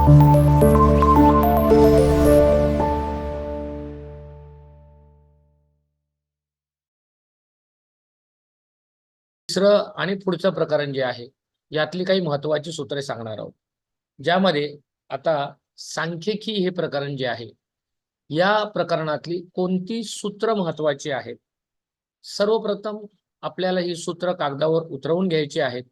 तिसरं आणि पुढचं प्रकरण जे आहे यातली काही महत्वाची सूत्रे सांगणार आहोत. ज्यामध्ये आता सांख्यिकी हे प्रकरण जे आहे या प्रकरणातली कोणती सूत्र महत्वाची आहेत? सर्वप्रथम आपल्याला ही सूत्र कागदावर उतरवून घ्यायची आहेत.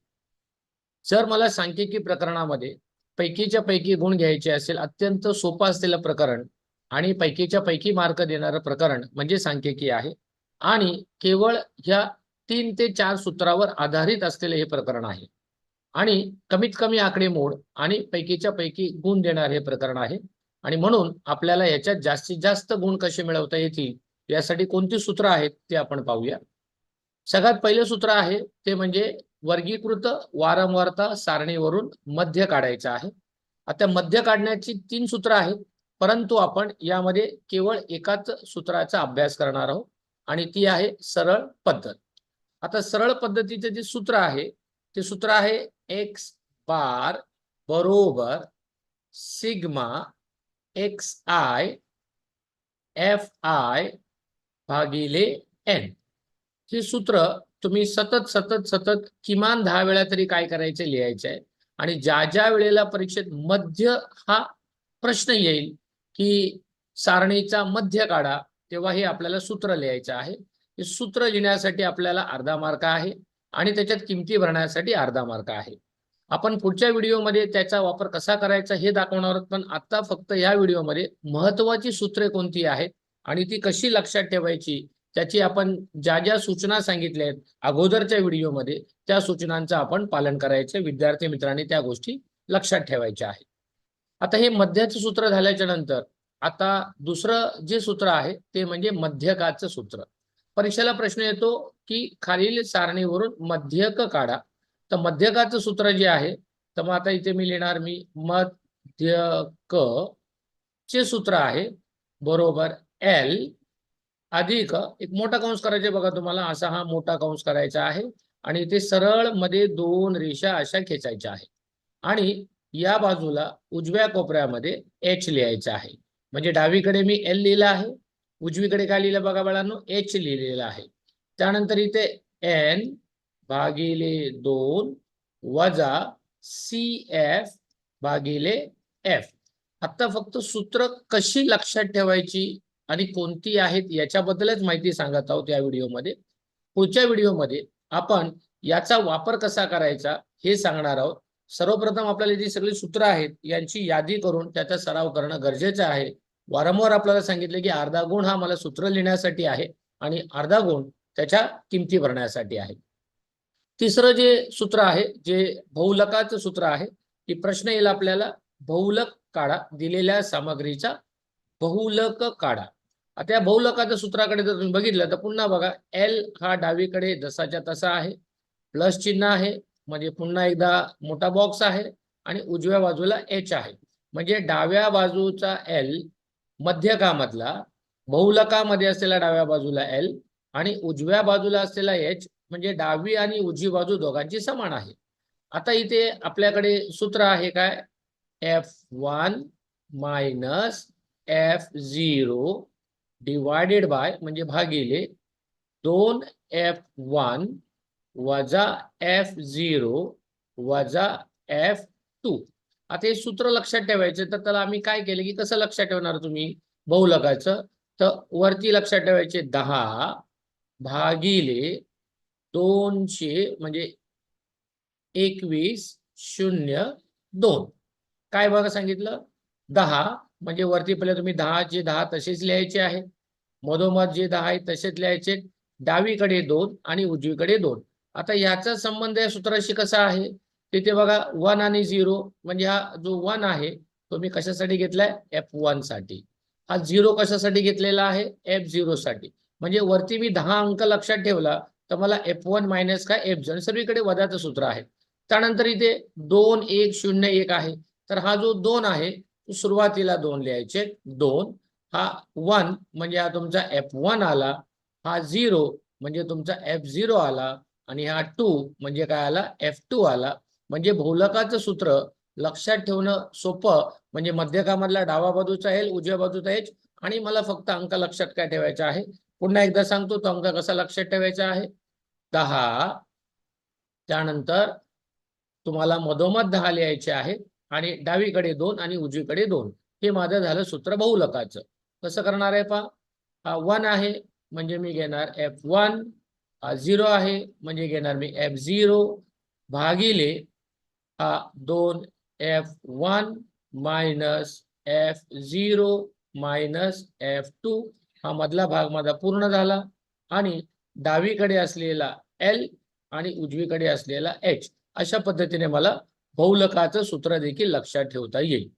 जर मला सांख्यिकी प्रकरणामध्ये पैकीच्या पैकी गुण घ्यायचे असेल अत्यंत सोपं असलेलं प्रकरण आणि पैकीच्या पैकी मार्क देणारं प्रकरण म्हणजे सांख्यिकी आहे. आणि केवळ ह्या तीन ते चार सूत्रावर आधारित असलेले हे प्रकरण आहे. आणि कमीत कमी आकडेमोड आणि पैकीच्या पैकी गुण देणार हे प्रकरण आहे. आणि म्हणून आपल्याला याच्यात जास्तीत जास्त गुण कसे मिळवता येतील यासाठी कोणती सूत्र आहेत ते आपण पाहूया. सगळ्यात पहिले सूत्र आहे ते म्हणजे वर्गीकृत वारंवारता सारणीवरून मध्य काढायचं आहे. आता मध्य काढण्याची तीन सूत्र आहेत परंतु आपण यामध्ये केवळ एकाच सूत्राचा अभ्यास करणार आहोत आणि ती आहे सरळ पद्धत. आता सरळ पद्धतीचे जे सूत्र आहे ते सूत्र आहे एक्स बार बरोबर sigma X I F I भागिले एन हे सूत्र तुम्ही सतत सतत सतत किमान दहा वेळा तरी काय करायचे? लिहायचे. आहे आणि ज्या ज्या वेळेला परीक्षेत मध्य हा प्रश्न येईल की सारणीचा मध्य काढा तेव्हा हे आपल्याला सूत्र लिहायचं आहे. हे सूत्र लिहिण्यासाठी आपल्याला अर्धा मार्क आहे आणि त्याच्यात किमती भरण्यासाठी अर्धा मार्क आहे. आपण पुढच्या व्हिडिओमध्ये त्याचा वापर कसा करायचा हे दाखवणार आहोत पण आता फक्त या व्हिडिओमध्ये महत्वाची सूत्रे कोणती आहेत आणि ती कशी लक्षात ठेवायची त्याची आपण ज्या ज्या सूचना सांगितल्या आहेत अगोदरच्या व्हिडिओमध्ये त्या सूचनांचं आपण पालन करायचं विद्यार्थी मित्रांनी त्या गोष्टी लक्षात ठेवायच्या आहेत. आता हे मध्याचं सूत्र झाल्याच्यानंतर आता दुसरं जे सूत्र आहे ते म्हणजे मध्यकाचं सूत्र. परीक्षेला प्रश्न येतो की खालील सारणीवरून मध्यक काढा. तर मध्यकाचं सूत्र जे आहे तर मग आता इथे मी लिहिणार मी मध्यक चे सूत्र आहे बरोबर एल अधिक एक मोठा कंस करायचा बघा तुम्हाला. असा हा मोठा कंस करायचा आहे. आणि इथे सरळमध्ये दोन रेषा अशा खेचायच्या आहे आणि या बाजूला उजव्या कोपऱ्यामध्ये एच लिहायचं आहे. म्हणजे डावीकडे मी एल लिहिलं आहे. उजवीकडे काय लिहिलं बघा बाळांनो? एच लिहिलेलं आहे. त्यानंतर इथे एन भागिले दोन वजा सी एफ भागिले एफ आता फक्त सूत्र कशी लक्षात ठेवायची? आणि कोणती आहेत याच्याबद्दलच माहिती सांगत आहोत या व्हिडिओमध्ये. पुढच्या व्हिडिओमध्ये आपण याचा वापर कसा करायचा हे सांगणार आहोत. सर्वप्रथम आपल्याला जी सगळी सूत्र आहेत यांची यादी करून त्याचा सराव करणं गरजेचं आहे. वारंवार आपल्याला सांगितले की अर्धा गुण हा मला सूत्र लिहिण्यासाठी आहे आणि अर्धा गुण त्याच्या किमती भरण्यासाठी आहे. तिसरं जे सूत्र आहे जे बहुलकाचं सूत्र आहे की प्रश्न येईल आपल्याला. बहुलक काढा दिलेल्या सामग्रीचा बहुलक काढा. आता या बहुलकाच्या सूत्राकडे जर तुम्ही बघितलं तर पुन्हा बघा एल हा डावीकडे जसाच्या तसा आहे. प्लस चिन्ह आहे म्हणजे पुन्हा एकदा मोठा बॉक्स आहे आणि उजव्या बाजूला एच आहे. म्हणजे डाव्या बाजूचा एल मध्यकामधला बहुलकामध्ये असलेला डाव्या बाजूला एल आणि उजव्या बाजूला असलेला एच म्हणजे डावी आणि उजवी बाजू दोघांची समान आहे. आता इथे आपल्याकडे सूत्र आहे काय? F one minus F zero divided by म्हणजे भागिले दोन एफ वन वजा एफ झिरो वजा एफ टू आता हे सूत्र लक्षात ठेवायचं तर त्याला आम्ही काय केलं की कसं लक्षात ठेवणार तुम्ही? बहुलकाचं. तर वरती लक्षात ठेवायचे दहा भागिले दोनशे म्हणजे एकवीस शून्य दोन. काय बघा सांगितलं? दहा म्हणजे वरती पहिले तुम्ही दहाचे दहा तसेच लिहायचे आहे. मधोमध जे दहा आहे तसेच लिहायचे. डावीकडे दोन आणि उजवीकडे दोन. आता याचा संबंध या सूत्राशी कसा आहे? तिथे बघा वन आणि झिरो म्हणजे हा जो वन आहे तो मी कशासाठी घेतलाय? एफ वनसाठी. हा झिरो कशासाठी घेतलेला आहे? एफ झिरो साठी. म्हणजे वरती मी दहा अंक लक्षात ठेवला तर मला एफ वन मायनस काय? एफ झिरो सर्वीकडे वदाचं सूत्र आहे. त्यानंतर इथे दोन एक शून्य एक आहे. तर हा जो दोन आहे सुरुवातीला दोन लिहायचे. दोन हा वन म्हणजे हा तुमचा एफ वन आला हा झिरो म्हणजे तुमचा एफ झिरो आला आणि हा टू म्हणजे काय आला? एफ टू आला. म्हणजे भोलकाचं सूत्र लक्षात ठेवणं सोपं म्हणजे मध्यकामधला डावा बाजूचा येईल उजव्या बाजूचा एच आणि मला फक्त अंक लक्षात काय ठेवायचा आहे? पुन्हा एकदा सांगतो तो अंक कसा लक्षात ठेवायचा आहे? दहा. त्यानंतर तुम्हाला मधोमध दहा लिहायचे आहे. आणि डावीकडे दोन आणि उजवीकडे दोन. हे माझं झालं सूत्र बहुलकाचं. कसं करणार आहे पहा? हा वन आहे म्हणजे मी घेणार एफ वन हा झिरो आहे म्हणजे घेणार मी एफ झिरो भागिले हा दोन F one minus F zero minus F two हा मधला भाग माझा पूर्ण झाला. आणि डावीकडे असलेला एल आणि उजवीकडे असलेला एच अशा पद्धतीने मला बहुलकाचं सूत्र देखील लक्षात ठेवता येईल.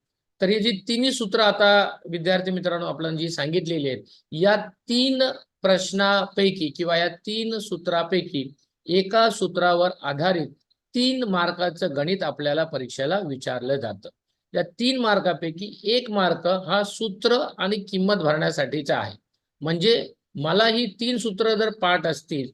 तर ही जी तिन्ही सूत्र आता विद्यार्थी मित्रांनो आपल्याला जी सांगितलेली आहेत या तीन प्रश्नापैकी किंवा या तीन सूत्रापैकी एका सूत्रावर आधारित तीन मार्काचं गणित आपल्याला परीक्षेला विचारलं जातं. या तीन मार्कापैकी एक मार्क हा सूत्र आणि किंमत भरण्यासाठीचा आहे. म्हणजे मला ही तीन सूत्र जर पाठ असतील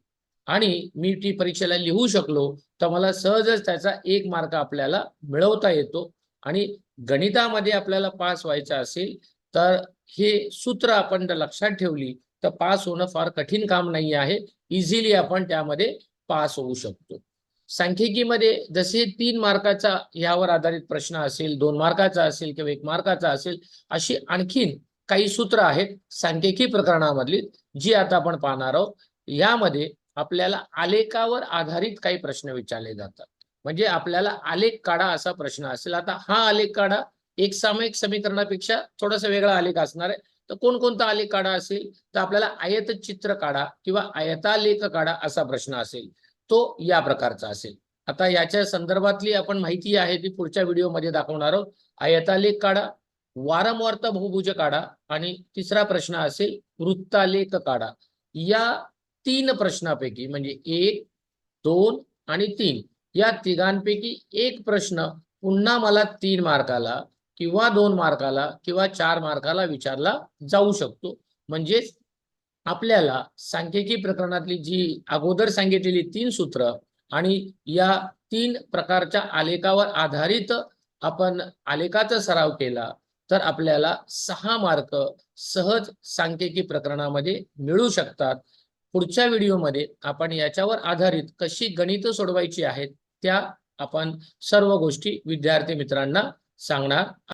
आणि मी ती परीक्षेला लिहू शकलो तर मला सहजच त्याचा एक मार्क आपल्याला मिळवता येतो. आणि गणितामध्ये आपल्याला पास व्हायचं असेल तर हे सूत्र आपण जर लक्षात ठेवली तर पास होणं फार कठीण काम नाही आहे. इझिली आपण त्यामध्ये पास होऊ शकतो. सांख्यिकीमध्ये जसे तीन मार्काचा यावर आधारित प्रश्न असेल दोन मार्काचा असेल किंवा एक मार्काचा असेल अशी आणखीन काही सूत्र आहेत सांख्यिकी प्रकरणामधली जी आता आपण पाहणार आहोत. यामध्ये आपल्याला आलेखावर आधारित काही प्रश्न विचारले जातात. म्हणजे आपल्याला आलेख काढा असा प्रश्न असेल. आता हा आलेख काढा एक सामायिक समीकरणापेक्षा थोडासा वेगळा आलेख असणार आहे. तर कोणकोणता आलेख काढा असेल? तर आपल्याला आयत चित्र काढा किंवा आयतालेख काढा असा प्रश्न असेल. तो या प्रकारचा असेल. आता याच्या संदर्भातली आपण माहिती आहे ती पुढच्या व्हिडिओमध्ये दाखवणार आहोत. आयतालेख काढा वारंवारता बहुभुज काढा आणि तिसरा प्रश्न असेल वृत्तालेख काढा. या तीन प्रश्नापैकी म्हणजे एक दोन आणि तीन या तिघांपैकी एक प्रश्न पुन्हा मला तीन मार्काला किंवा दोन मार्काला किंवा चार मार्काला विचारला जाऊ शकतो. म्हणजेच आपल्याला सांख्यिकी प्रकरणातली जी अगोदर सांगितलेली तीन सूत्र आणि या तीन प्रकारच्या आलेखावर आधारित आपण आलेखाचा सराव केला तर आपल्याला सहा मार्क सहज सांख्यिकी प्रकरणामध्ये मिळू शकतात. पुढच्या व्हिडिओमध्ये आपण याच्यावर आधारित कशी गणित सोडवायची आहेत त्या आपण सर्व गोष्टी विद्यार्थी मित्रांना सांगणार